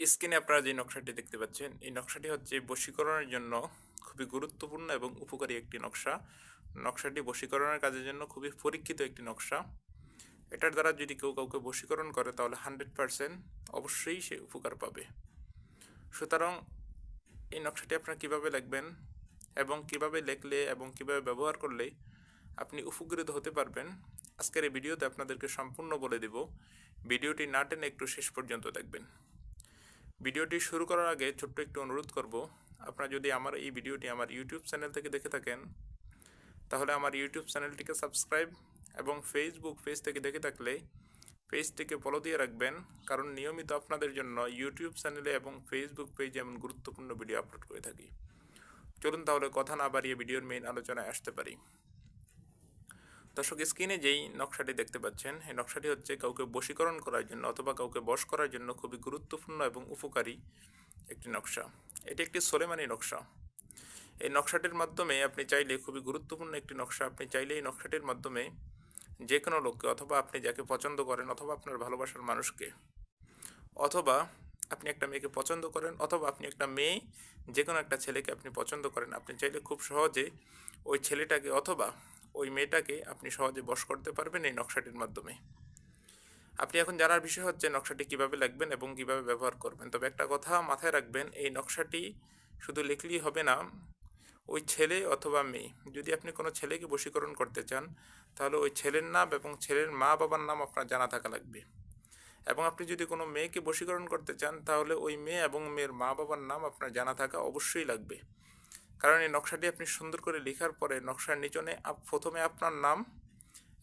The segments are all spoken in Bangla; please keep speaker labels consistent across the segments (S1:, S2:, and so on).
S1: স্ক্রিনে আপনারা যে নকশাটি দেখতে পাচ্ছেন, এই নকশাটি হচ্ছে বশীকরণের জন্য খুবই গুরুত্বপূর্ণ এবং উপকারী একটি নকশা। নকশাটি বশীকরণের কাজের জন্য খুবই পরীক্ষিত একটি নকশা। এটার দ্বারা যদি কেউ কাউকে বশীকরণ করে, তাহলে হান্ড্রেড পারসেন্ট অবশ্যই সে উপকার পাবে। সুতরাং এই নকশাটি আপনারা কীভাবে লিখবেন এবং কীভাবে লিখলে এবং কীভাবে ব্যবহার করলে আপনি উপকৃত হতে পারবেন, আজকের এই ভিডিওতে আপনাদেরকে সম্পূর্ণ বলে দেব। ভিডিওটি না টেনে একটু শেষ পর্যন্ত দেখবেন। ভিডিওটি শুরু করার আগে ছোট্ট একটু অনুরোধ করব, আপনারা যদি আমার এই ভিডিওটি আমার ইউটিউব চ্যানেল থেকে দেখে থাকেন, তাহলে আমার ইউটিউব চ্যানেলটিকে সাবস্ক্রাইব এবং ফেসবুক পেজ থেকে দেখে থাকলে পেজটিকে ফলো দিয়ে রাখবেন, কারণ নিয়মিত আপনাদের জন্য ইউটিউব চ্যানেলে এবং ফেসবুক পেজে এমন গুরুত্বপূর্ণ ভিডিও আপলোড করে থাকি। চলুন তাহলে কথা না বাড়িয়ে ভিডিওর মেইন আলোচনায় আসতে পারি। দর্শক, স্ক্রিনে যেই নকশাটি দেখতে পাচ্ছেন, এই নকশাটি হচ্ছে কাউকে বশীকরণ করার জন্য অথবা কাউকে বশ করার জন্য খুবই গুরুত্বপূর্ণ এবং উপকারী একটি নকশা। এটি একটি সোলেমানি নকশা। এই নকশাটির মাধ্যমে আপনি চাইলে খুবই গুরুত্বপূর্ণ একটি নকশা, আপনি চাইলে এই নকশাটির মাধ্যমে যে কোনো লোককে অথবা আপনি যাকে পছন্দ করেন অথবা আপনার ভালোবাসার মানুষকে, অথবা আপনি একটা মেয়েকে পছন্দ করেন অথবা আপনি একটা মেয়ে যে কোনো একটা ছেলেকে আপনি পছন্দ করেন, আপনি চাইলে খুব সহজে ওই ছেলেটাকে অথবা ওই মেয়েটাকে আপনি সহজে বশ করতে পারবেন এই নকশাটির মাধ্যমে। আপনি এখন জানার বিষয় হচ্ছে নকশাটি কীভাবে লিখবেন এবং কীভাবে ব্যবহার করবেন। তবে একটা কথা মাথায় রাখবেন, এই নকশাটি শুধু লিখলেই হবে না, ওই ছেলে অথবা মেয়ে, যদি আপনি কোনো ছেলেকে বশীকরণ করতে চান, তাহলে ওই ছেলের নাম এবং ছেলের মা বাবার নাম আপনার জানা থাকা লাগবে। এবং আপনি যদি কোনো মেয়েকে বশীকরণ করতে চান, তাহলে ওই মেয়ে এবং মেয়ের মা বাবার নাম আপনার জানা থাকা অবশ্যই লাগবে। কারণ এই নকশাটি আপনি সুন্দর করে লেখার পরে নকশার নিচনে প্রথমে আপনার নাম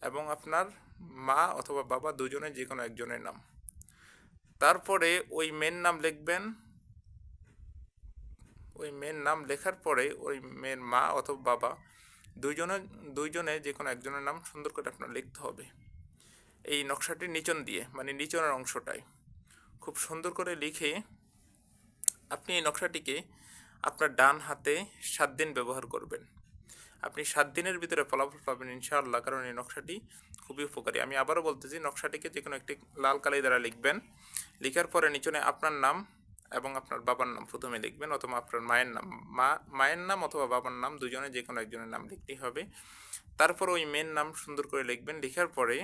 S1: এবং আপনার মা অথবা বাবা দুজনের যে কোনো একজনের নাম। তারপরে ওই মেয়ের নাম লিখবেন। ওই মেয়ের নাম লেখার পরে ওই মেয়ের মা অথবা বাবা দুইজনে দুইজনে যে কোনো একজনের নাম সুন্দর করে আপনার লিখতে হবে। এই নকশাটির নিচন দিয়ে মানে নিচনের অংশটায়। খুব সুন্দর করে লিখে আপনি এই নকশাটিকে আপনার ডান হাতে সাত দিন ব্যবহার করবেন। আপনি সাত দিনের ভিতরে ফলাফল পাবেন ইনশাআল্লাহ, কারণ এই নকশাটি খুবই উপকারী। আমি আবারও বলতেছি, নকশাটিকে যে কোনো একটি লাল কালি দ্বারা লিখবেন। লিখার পরে নিচনে আপনার নাম এবং আপনার বাবার নাম প্রথমে লিখবেন, অথবা আপনার মায়ের নাম, মা, মায়ের নাম অথবা বাবার নাম, দুজনে যে কোনো একজনের নাম লিখতেই হবে। তারপর ওই মেয়ের নাম সুন্দর করে লিখবেন। লেখার পরে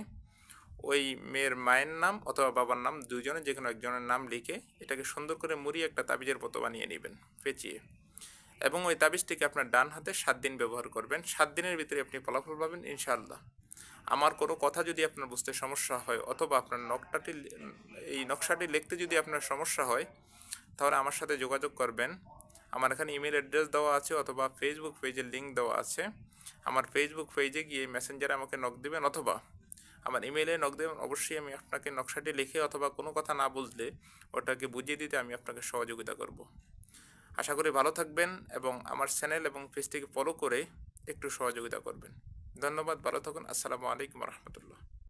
S1: ওই মেয়ের মায়ের নাম অথবা বাবার নাম দুজনে যে কোনো একজনের নাম লিখে এটাকে সুন্দর করে মুড়িয়ে একটা তাবিজের মতো বানিয়ে নেবেন, পেঁচিয়ে। এবং ওই তাবিজটিকে আপনার ডান হাতে সাত দিন ব্যবহার করবেন। সাত দিনের ভিতরে আপনি ফলাফল পাবেন, ইনশাআল্লাহ। আমার কোনো কথা যদি আপনার বুঝতে সমস্যা হয় অথবা আপনার নকটাটি এই নকশাটি লিখতে যদি আপনার সমস্যা হয়, তাহলে আমার সাথে যোগাযোগ করবেন। আমার এখানে ইমেল অ্যাড্রেস দেওয়া আছে অথবা ফেসবুক পেজের লিঙ্ক দেওয়া আছে। আমার ফেসবুক পেজে গিয়ে মেসেঞ্জারে আমাকে নক দেবেন অথবা আমার ইমেলে নক দেবেন, অবশ্যই আমি আপনাকে নকশাটি লিখে অথবা কোনো কথা না বুঝলে ওটাকে বুঝিয়ে দিতে আমি আপনাকে সহযোগিতা করব। আশা করি ভালো থাকবেন এবং আমার চ্যানেল এবং পেজটিকে ফলো করে একটু সহযোগিতা করবেন। ধন্যবাদ, ভালো থাকুন, আসসালামু আলাইকুম রহমতুল্লাহ।